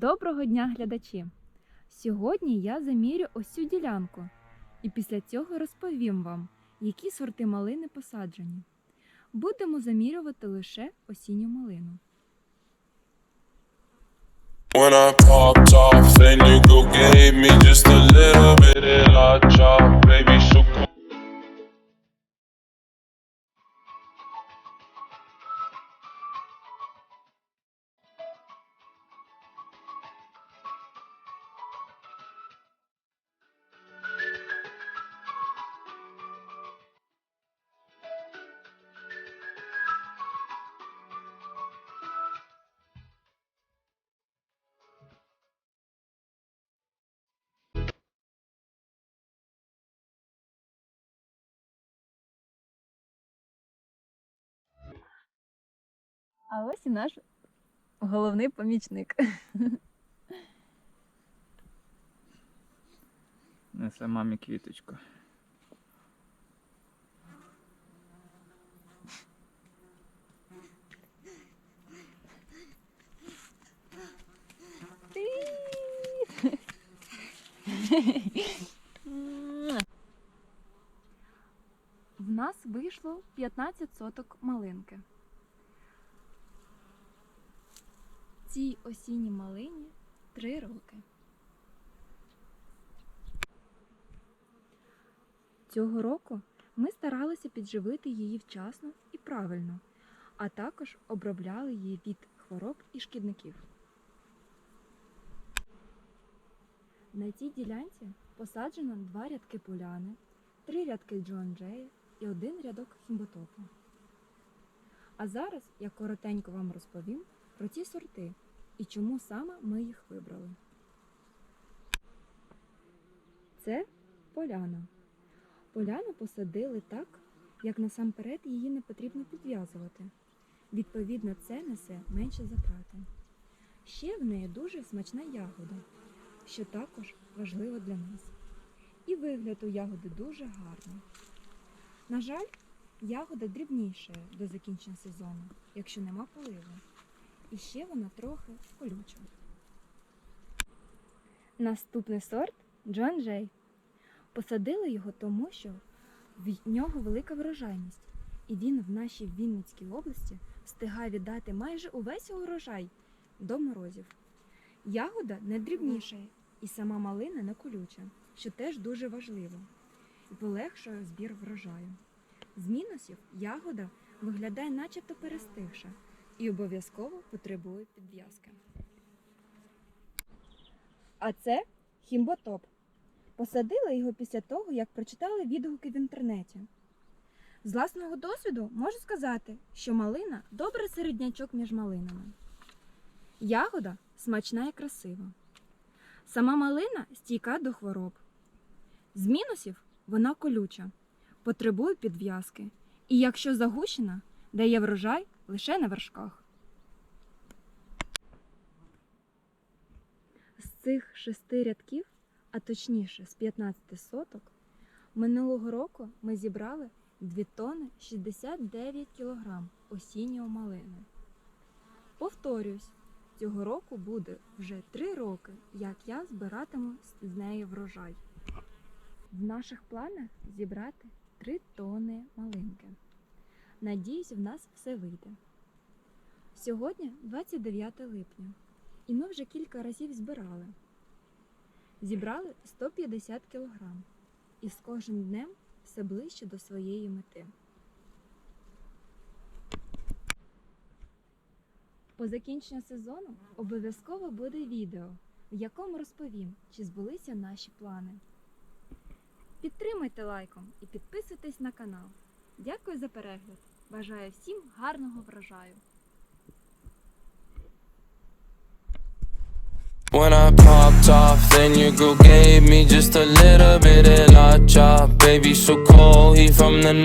Доброго дня, глядачі! Сьогодні я замірю ось цю ділянку і після цього розповім вам, які сорти малини посаджені. Будемо замірювати лише осінню малину. When I popped off, then you go gave me just a little bit of la chop, А ось і наш головний помічник. Несе мамі квіточку. В нас вийшло 15 соток малинки. Цій осінній малині 3 роки. Цього року ми старалися підживити її вчасно і правильно, а також обробляли її від хвороб і шкідників. На цій ділянці посаджено два рядки поляни, три рядки Джон Джея і один рядок хімботопу. А зараз я коротенько вам розповім про ці сорти і чому саме ми їх вибрали. Це поляна. Поляну посадили так, як насамперед її не потрібно підв'язувати. Відповідно, це несе менше затрати. Ще в неї дуже смачна ягода, що також важливо для нас. І вигляд у ягоди дуже гарний. На жаль, ягода дрібніша до закінчення сезону, якщо нема поливу. І ще вона трохи колюча. Наступний сорт Джон Джей. Посадили його тому, що в нього велика врожайність, і він в нашій Вінницькій області встигає віддати майже увесь урожай до морозів. Ягода не дрібніша, і сама малина не колюча, що теж дуже важливо, і полегшує збір врожаю. З мінусів ягода виглядає начебто перестигша і обов'язково потребує підв'язки. А це хімботоп. Посадили його після того, як прочитали відгуки в інтернеті. З власного досвіду можу сказати, що малина добрий середнячок між малинами. Ягода смачна і красива. Сама малина стійка до хвороб. З мінусів вона колюча, потребує підв'язки. І якщо загущена, дає врожай лише на вершках. З цих шести рядків, а точніше з 15 соток, минулого року ми зібрали 2 тонни 69 кілограм осінньої малини. Повторюсь, цього року буде вже 3 роки, як я збиратиму з неї врожай. В наших планах зібрати 3 тонни малинки. Надіюсь, в нас все вийде. Сьогодні 29 липня, і ми вже кілька разів збирали. Зібрали 150 кг і з кожним днем все ближче до своєї мети. По закінченню сезону обов'язково буде відео, в якому розповім, чи збулися наші плани. Підтримайте лайком і підписуйтесь на канал. Дякую за перегляд! Бажаю всім гарного врожаю! When I popped off, then your girl gave me just a little bit of la chop, baby. So cold, he from the north.